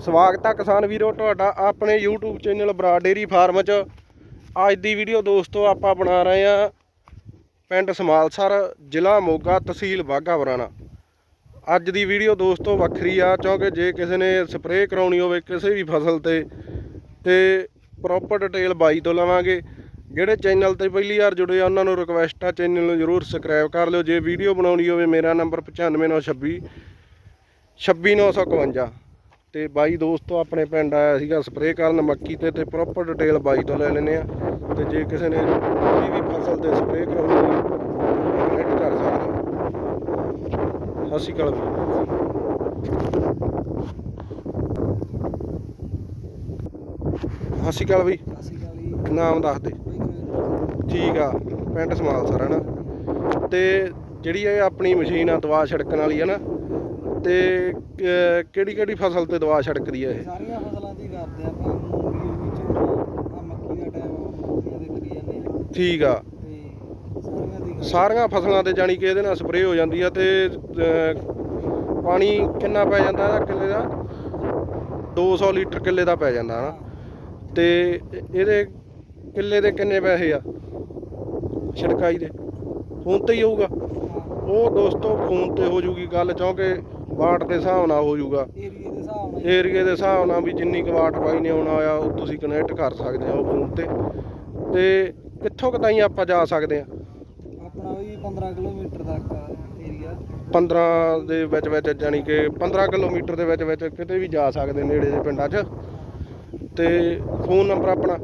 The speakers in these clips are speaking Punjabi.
ਸਵਾਗਤ ਆ ਕਿਸਾਨ ਵੀਰੋ, ਤੁਹਾਡਾ ਆਪਣੇ YouTube ਚੈਨਲ ਬਰਾ ਡੇਰੀ ਫਾਰਮ 'ਚ। ਅੱਜ ਦੀ ਵੀਡੀਓ ਦੋਸਤੋ, ਆਪਾਂ ਬਣਾ ਰਹੇ ਆ ਪਿੰਡ ਸਮਾਲਸਰ, ਜ਼ਿਲ੍ਹਾ ਮੋਗਾ ਤਹਿਸੀਲ ਬਾਘਾ ਪੁਰਾਣਾ ਅੱਜ ਦੀ ਵੀਡੀਓ ਦੋਸਤੋ ਵੱਖਰੀ ਆ, ਕਿਉਂਕਿ ਜੇ ਕਿਸੇ ਨੇ ਸਪਰੇਅ ਕਰਾਉਣੀ ਹੋਵੇ ਕਿਸੇ ਵੀ ਫਸਲ ਤੇ ਤੇ ਪ੍ਰੋਪਰ ਡਿਟੇਲ ਬਾਈ ਤੋਂ ਲਵਾਂਗੇ। ਜਿਹੜੇ ਚੈਨਲ ਤੇ ਪਹਿਲੀ ਵਾਰ ਜੁੜੇ ਆ, ਉਹਨਾਂ ਨੂੰ ਰਿਕਵੈਸਟ ਆ, ਚੈਨਲ ਨੂੰ ਜਰੂਰ ਸਬਸਕ੍ਰਾਈਬ ਕਰ ਲਿਓ। ਜੇ ਵੀਡੀਓ ਬਣਾਉਣੀ ਹੋਵੇ, ਮੇਰਾ ਨੰਬਰ 95926 26951 ਤੇ ਬਾਈ ਦੋਸਤੋ ਆਪਣੇ ਪਿੰਡ ਆਇਆ ਸੀਗਾ ਸਪਰੇਅ ਕਰਨ ਮੱਕੀ ਤੇ ਤੇ ਪ੍ਰੋਪਰ ਡਿਟੇਲ ਬਾਈ ਤੋਂ ਲੈ ਲੈਨੇ ਆ। ਤੇ ਜੇ ਕਿਸੇ ਨੇ ਕੋਈ ਵੀ ਫਸਲ ਤੇ ਸਪਰੇਅ ਕਰਾਉਣੀ ਹੋਵੇ ਕਨੈਕਟ ਕਰ ਸਕਦੇ। ਸਤਿ ਸ਼੍ਰੀ ਅਕਾਲ ਬਾਈ। ਸਤਿ ਸ਼੍ਰੀ ਅਕਾਲ ਬਾਈ ਨਾਮ ਦੱਸ ਦੇ। ਠੀਕ ਆ ਪਿੰਡ ਸਮਾਲਸਰ ਹੈ ਨਾ। ਤੇ ਜਿਹੜੀ ਇਹ ਆਪਣੀ ਮਸ਼ੀਨ ਆ ਦਵਾ ਛਿੜਕਣ ਵਾਲੀ ਹੈ ਨਾ ਤੇ ਕਿਹੜੀ ਕਿਹੜੀ ਫਸਲ ਤੇ ਦਵਾ ਛਿੜਕਦੀ ਆ ਇਹ? ਸਾਰੀਆਂ ਫਸਲਾਂ ਦੀ ਕਰਦੇ ਆਪਾਂ ਮੂੰਗੀ ਵੀ ਝੋਨਾ ਆ ਮੱਕੀ ਦਾ ਟਾਈਮ ਮੂੰਗੀਆਂ ਦੇ ਕਰੀ ਜਾਂਦੇ ਆ। ਠੀਕ ਆ। ਤੇ ਸਾਰੀਆਂ ਦੀ ਕਰਦੇ ਸਾਰੀਆਂ ਫਸਲਾਂ ਤੇ ਜਾਣੀ ਕਿ ਇਹਦੇ ਨਾਲ ਸਪਰੇਅ ਹੋ ਜਾਂਦੀ ਆ ਤੇ ਅਹ, ਪਾਣੀ ਕਿੰਨਾ ਪੈ ਜਾਂਦਾ ਇਹਦਾ ਕਿੱਲੇ ਦਾ? 200 ਲੀਟਰ ਕਿੱਲੇ ਦਾ ਪੈ ਜਾਂਦਾ ਹਨਾ? ਤੇ ਇਹਦੇ ਕਿੱਲੇ ਦੇ ਕਿੰਨੇ ਪੈਸੇ ਆ ਛਿੜਕਾਈ ਦੇ? ਫੋਨ ਤੇ ਹੀ ਹੋਊਗਾ। ਉਹ ਦੋਸਤੋ ਫੋਨ ਤੇ ਹੋ ਜੂਗੀ ਗੱਲ ਕਿਉਂਕਿ ਵਾਟ ਦੇ ਹਿਸਾਬ ਨਾਲ ਹੋ ਜੂਗਾ ਏਰੀਏ ਦੇ ਹਿਸਾਬ ਨਾਲ ਏਰੀਏ ਦੇ ਹਿਸਾਬ ਨਾਲ ਵੀ ਜਿੰਨੀ ਕੁ ਵਾਟ ਬਾਈ ਨੇ ਆਉਣਾ ਆ ਉਹ ਤੁਸੀਂ ਕਨੈਕਟ ਕਰ ਸਕਦੇ ਆ ਉਹ ਫੋਨ ਤੇ। ਤੇ ਕਿੱਥੋਂ ਕੁ ਤਾਈਂ ਆਪਾਂ ਜਾ ਸਕਦੇ ਆ? ਆਪਣਾ ਵੀ 15 ਕਿਲੋਮੀਟਰ ਤੱਕ ਏਰੀਆ। 15 ਦੇ ਵਿੱਚ ਵਿੱਚ ਜਾਣੀ ਕਿ 15 ਕਿਲੋਮੀਟਰ ਦੇ ਵਿੱਚ ਵਿੱਚ ਕਿਤੇ ਵੀ ਜਾ ਸਕਦੇ ਨੇੜੇ ਦੇ ਪਿੰਡਾਂ 'ਚ। ਤੇ ਫੋਨ ਨੰਬਰ ਆਪਣਾ?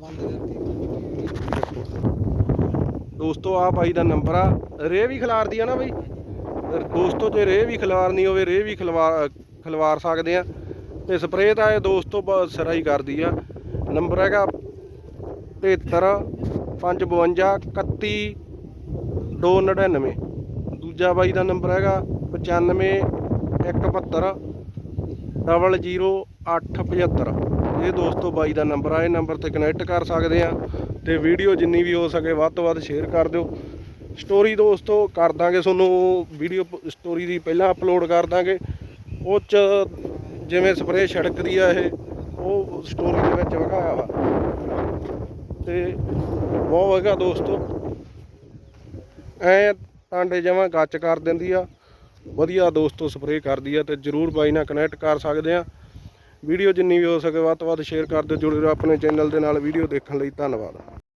ਬੰਦ ਕਰਕੇ ਦੋਸਤੋ ਆ ਬਾਈ ਦਾ ਨੰਬਰ ਆ। ਰੇ ਵੀ ਖਿਲਾਰਦੀ ਆ ਨਾ ਬਈ। ਦੋਸਤੋ, ਜੇ ਰੇ ਵੀ ਖਿਲਾਰਨੀ ਹੋਵੇ ਰੇ ਵੀ ਖਿਲਵਾਰ ਖਿਲਵਾਰ ਸਕਦੇ ਆ। ਤੇ ਸਪਰੇਅ ਤਾਂ ਇਹ ਦੋਸਤੋ ਬਹੁਤ ਸਿਰਾ ਹੀ ਕਰਦੀ ਆ। ਨੰਬਰ ਹੈਗਾ 73 552 31 299 ਦੂਜਾ ਬਾਈ ਦਾ ਨੰਬਰ ਹੈਗਾ 95 172 00875 ਇਹ ਦੋਸਤੋ ਬਾਈ ਦਾ ਨੰਬਰ ਆ। ਇਹ ਨੰਬਰ ਤੇ ਕਨੈਕਟ ਕਰ ਸਕਦੇ ਆ। ਤੇ ਵੀਡੀਓ ਜਿੰਨੀ ਵੀ ਹੋ ਸਕੇ ਵੱਧ ਤੋਂ ਵੱਧ ਸ਼ੇਅਰ ਕਰ ਦਿਓ। ਸਟੋਰੀ ਦੋਸਤੋ, ਕਰ ਦਾਂਗੇ ਤੁਹਾਨੂੰ ਵੀਡੀਓ ਸਟੋਰੀ ਦੀ ਪਹਿਲਾਂ ਅਪਲੋਡ ਕਰ ਦਾਂਗੇ। ਉਹ ਚ ਜਿਵੇਂ ਸਪਰੇਅ ਛੜਕਦੀ ਆ ਇਹ, ਉਹ ਸਟੋਰੀ ਦੇ ਵਿੱਚ ਵਿਖਾਇਆ ਵਾ। ਤੇ ਬਹੁਤ ਵਧੀਆ ਦੋਸਤੋ। ਐ ਟਾਂਡੇ ਜਮਾਂ ਗੱਚ ਕਰ ਦਿੰਦੀ ਆ। ਵਧੀਆ ਦੋਸਤੋ ਸਪਰੇਅ ਕਰਦੀ ਆ ਤੇ ਜਰੂਰ ਬਾਈ ਨਾਲ ਕਨੈਕਟ ਕਰ ਸਕਦੇ ਆ। ਵੀਡੀਓ ਜਿੰਨੀ ਵੀ ਹੋ ਸਕੇ ਵੱਧ ਤੋਂ ਵੱਧ ਸ਼ੇਅਰ ਕਰ ਦਿਓ। ਜੁੜੇ ਰਹੋ ਆਪਣੇ ਚੈਨਲ ਦੇ ਨਾਲ। ਵੀਡੀਓ ਦੇਖਣ ਲਈ ਧੰਨਵਾਦ।